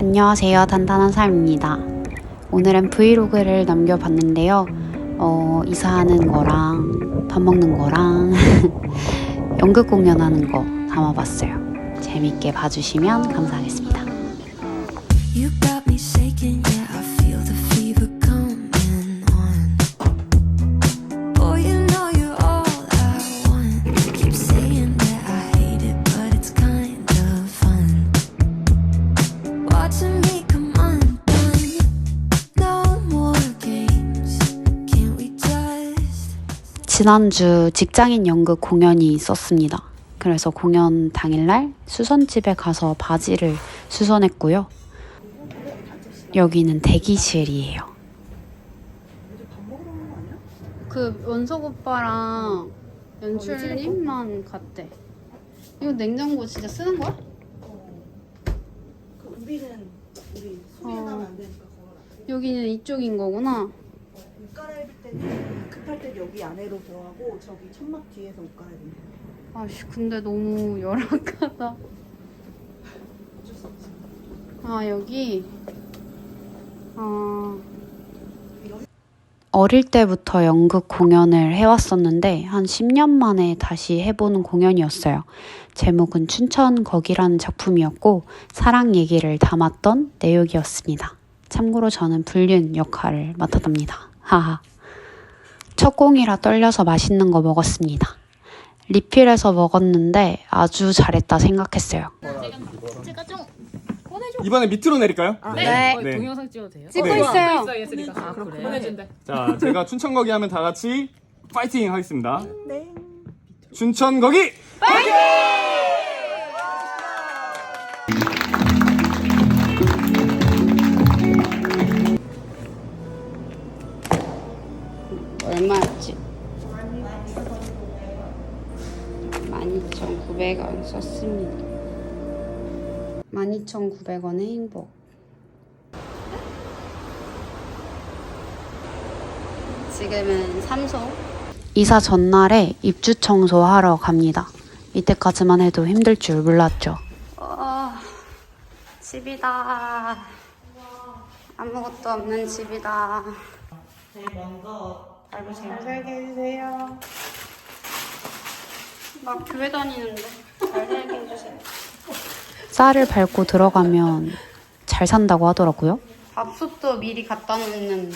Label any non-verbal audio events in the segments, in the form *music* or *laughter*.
안녕하세요. 단단한 삶입니다. 오늘은 브이로그를 남겨봤는데요. 어, 이사하는 거랑 밥 먹는 거랑 *laughs* 연극 공연하는 거 담아봤어요. 재밌게 봐주시면 감사하겠습니다. 지난주 직장인 연극 공연이 있었습니다. 그래서 공연 당일날 수선집에 가서 바지를 수선했고요. 여기는 대기실이에요. 그 원석 오빠랑 연출님만 갔대. 이거 냉장고 진짜 쓰는 거야? 그 우리는 우리 소개나면 안 되니까 걸어라. 여기는 이쪽인 거구나. 옷 갈아입을 때는 급할 때 여기 안으로 들어가고 저기 천막 뒤에서 옷 갈아입는 거야. 아씨 근데 너무 열악하다. 어쩔 수 없지. 아 여기 아 어릴 때부터 연극 공연을 해왔었는데 한 10년 만에 다시 해보는 공연이었어요. 제목은 춘천 거기라는 작품이었고 사랑 얘기를 담았던 내용이었습니다. 참고로 저는 불륜 역할을 맡았답니다. 하하. 첫 공이라 떨려서 맛있는 거 먹었습니다. 리필해서 먹었는데 아주 잘했다 생각했어요. 제가 좀 꺼내줘. 이번에 밑으로 내릴까요? 네. 어, 네. 동영상 찍어도 돼요? 찍고 네. 있어요. 있어 있으니까. 아, 그래. 보내준대. 자, 제가 춘천 거기 하면 다 같이 파이팅 하겠습니다. 네. 춘천 거기! 얼마였지? 12,900원 썼습니다. 12,900원의 행복. 지금은 삼소. 이사 전날에 입주 청소하러 갑니다. 이때까지만 해도 힘들 줄 몰랐죠. 어, 집이다. 아무것도 없는 집이다. 제일 먼저 알고 잘 살게 해주세요. 막 교회 다니는데 잘 살게 해주세요. 쌀을 밟고 들어가면 잘 산다고 하더라고요. 밥솥도 미리 갖다 놓는.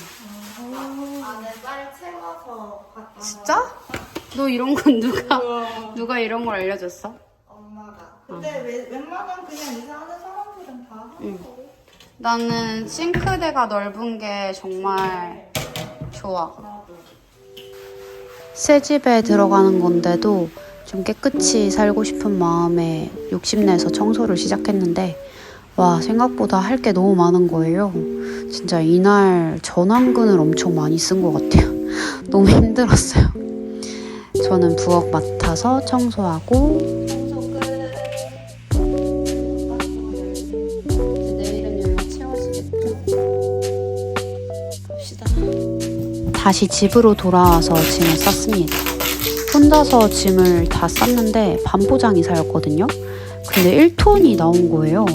안에 쌀 채워서 갖다 진짜? 너 이런 건 누가 누가 이런 걸 알려줬어? 엄마가. 근데 왜, 웬만한 그냥 이사하는 사람들은 다 하는 거고. 나는 싱크대가 넓은 게 정말 좋아. 새 집에 들어가는 건데도 좀 깨끗이 살고 싶은 마음에 욕심내서 청소를 시작했는데 와 생각보다 할 게 너무 많은 거예요. 진짜 이날 전완근을 엄청 많이 쓴 것 같아요. *laughs* 너무 힘들었어요. 저는 부엌 맡아서 청소하고 다시 집으로 돌아와서 짐을 쌌습니다. 혼자서 짐을 다 쌌는데 반포장 이사였거든요. 근데 1톤이 나온 거예요.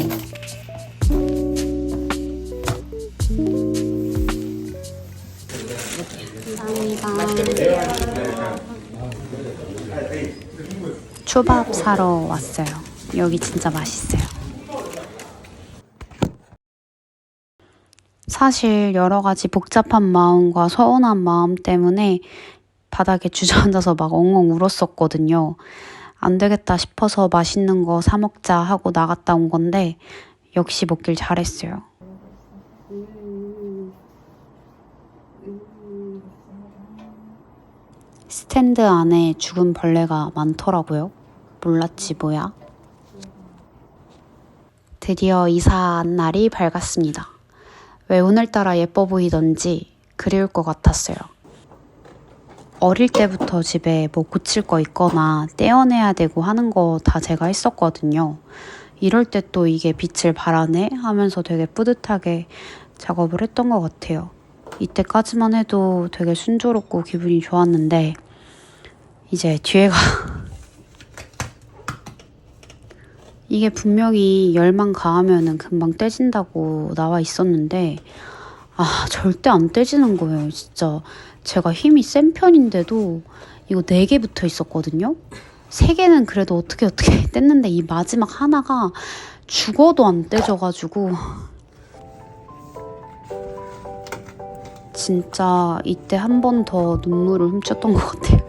감사합니다. 초밥 사러 왔어요. 여기 진짜 맛있어요. 사실 여러 가지 복잡한 마음과 서운한 마음 때문에 바닥에 *laughs* 주저앉아서 막 엉엉 울었었거든요. 안 되겠다 싶어서 맛있는 거 사 먹자 하고 나갔다 온 건데 역시 먹길 잘했어요. 스탠드 안에 죽은 벌레가 많더라고요. 몰랐지 뭐야. 드디어 이사한 날이 밝았습니다. 왜 오늘따라 예뻐 보이던지 그리울 것 같았어요. 어릴 때부터 집에 뭐 고칠 거 있거나 떼어내야 되고 하는 거 다 제가 했었거든요. 이럴 때 또 이게 빛을 발하네 하면서 되게 뿌듯하게 작업을 했던 것 같아요. 이때까지만 해도 되게 순조롭고 기분이 좋았는데 이제 뒤에가 *laughs* 이게 분명히 열만 가하면은 금방 떼진다고 나와 있었는데 아 절대 안 떼지는 거예요 진짜. 제가 힘이 센 편인데도 이거 네 개 붙어 있었거든요? 세 개는 그래도 어떻게 어떻게 *laughs* 뗐는데 이 마지막 하나가 죽어도 안 떼져가지고. 진짜 이때 한 번 더 눈물을 훔쳤던 것 같아요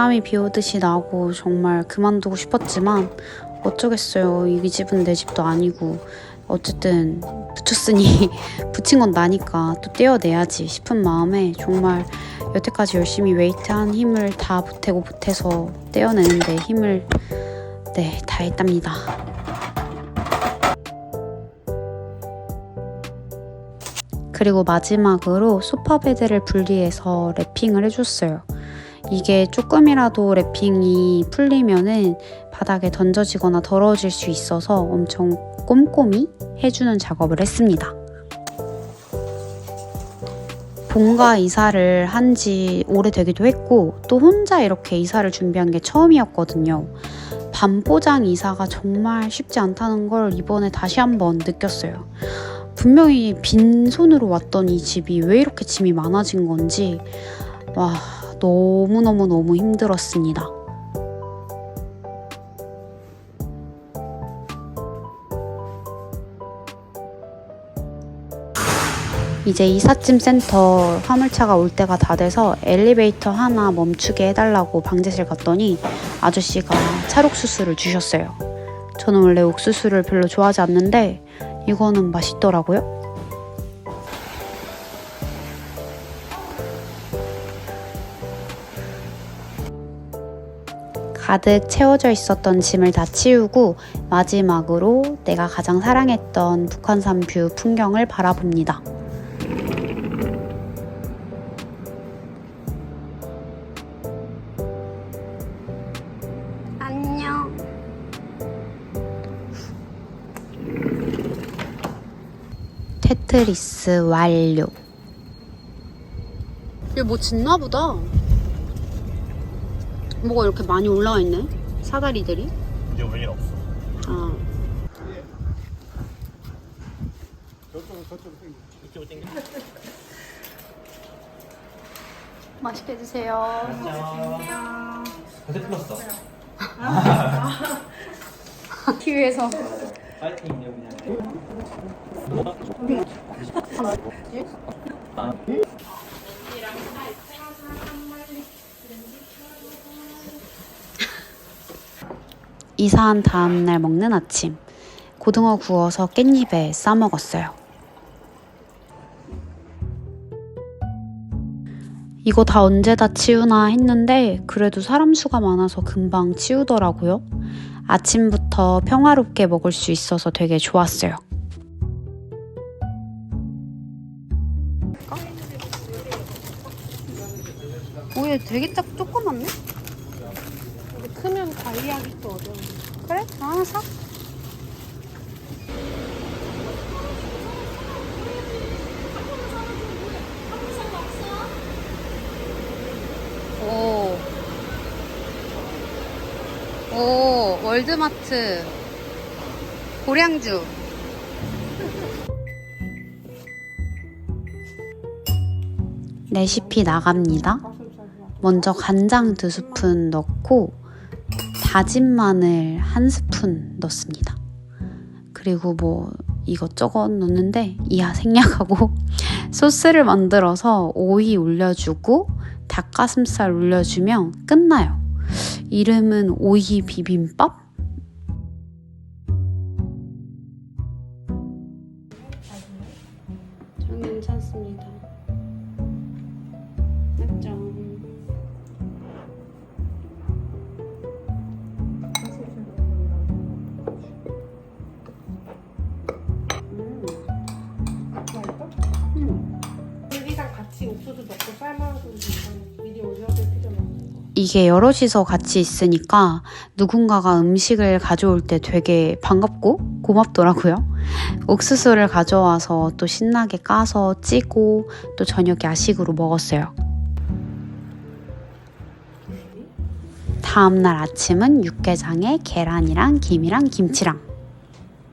땀이 비 오듯이 나고 정말 그만두고 싶었지만 어쩌겠어요. 이 집은 내 집도 아니고 어쨌든 붙였으니 *laughs* 붙인 건 나니까 또 떼어내야지 싶은 마음에 정말 여태까지 열심히 웨이트한 힘을 다 보태고 보태서 떼어내는데 힘을 네 다했답니다. 그리고 마지막으로 소파 베드를 분리해서 랩핑을 해줬어요. 이게 조금이라도 랩핑이 풀리면은 바닥에 던져지거나 더러워질 수 있어서 엄청 꼼꼼히 해주는 작업을 했습니다. 본가 이사를 한 지 오래되기도 했고 또 혼자 이렇게 이사를 준비한 게 처음이었거든요. 반포장 이사가 정말 쉽지 않다는 걸 이번에 다시 한번 느꼈어요. 분명히 빈손으로 왔던 이 집이 왜 이렇게 짐이 많아진 건지 와 너무너무너무 힘들었습니다. 이제 이삿짐 센터 화물차가 올 때가 다 돼서 엘리베이터 하나 멈추게 해달라고 방제실 갔더니 아저씨가 찰옥수수를 주셨어요. 저는 원래 옥수수를 별로 좋아하지 않는데 이거는 맛있더라고요. 가득 채워져 있었던 짐을 다 치우고 마지막으로 내가 가장 사랑했던 북한산 뷰 풍경을 바라봅니다. 안녕. 테트리스 완료. 이게 뭐 짓나 보다. 뭐가 이렇게 많이 올라와 있네? 사다리들이? 이제 왜 없어? 아. 이쪽으로 당겨. *laughs* 맛있게 드세요. 근데 풀었어. TV에서. 파이팅 그냥. 이사한 다음날 먹는 아침. 고등어 구워서 깻잎에 싸 먹었어요. 이거 다 언제 다 치우나 했는데 그래도 사람 수가 많아서 금방 치우더라고요. 아침부터 평화롭게 먹을 수 있어서 되게 좋았어요. 오, 얘 되게 짝 조그맣네? 크면 관리하기 또 어려워. 그래? 하나 사? 오. 오, 월드마트. 고량주. 레시피 나갑니다. 먼저 간장 두 스푼 넣고 다진 마늘 한 스푼 넣습니다. 그리고 뭐 이것저것 넣는데 이하 생략하고 *laughs* 소스를 만들어서 오이 올려주고 닭가슴살 올려주면 끝나요. 이름은 오이 비빔밥? 이게 여럿이서 같이 있으니까 누군가가 음식을 가져올 때 되게 반갑고 고맙더라고요. 옥수수를 가져와서 또 신나게 까서 찌고 또 저녁 야식으로 먹었어요. 다음날 아침은 육개장에 계란이랑 김이랑 김치랑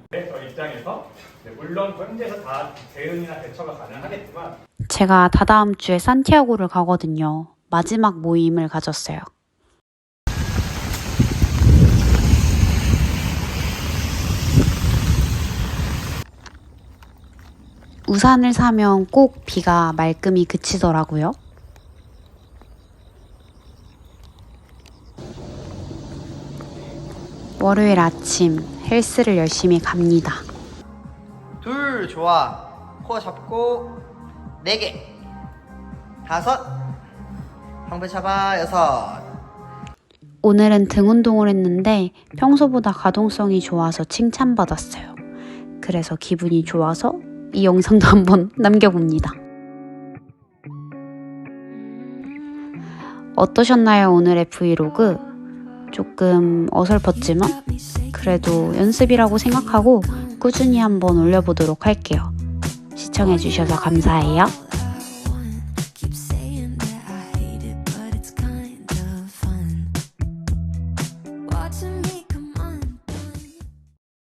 저 입장에서 네, 물론 현지에서 다 대응이나 대처가 가능하겠지만 제가 다다음 주에 산티아고를 가거든요. 마지막 모임을 가졌어요. 우산을 사면 꼭 비가 말끔히 그치더라고요. 월요일 아침 헬스를 열심히 갑니다. 둘 좋아 코 잡고 네 개 다섯 방배 잡아 여섯 오늘은 등 운동을 했는데 평소보다 가동성이 좋아서 칭찬받았어요. 그래서 기분이 좋아서 이 영상도 *laughs* 한번 남겨봅니다. 어떠셨나요, 오늘의 브이로그? 조금 어설펐지만 그래도 연습이라고 생각하고 꾸준히 한번 올려보도록 할게요. 시청해주셔서 감사해요.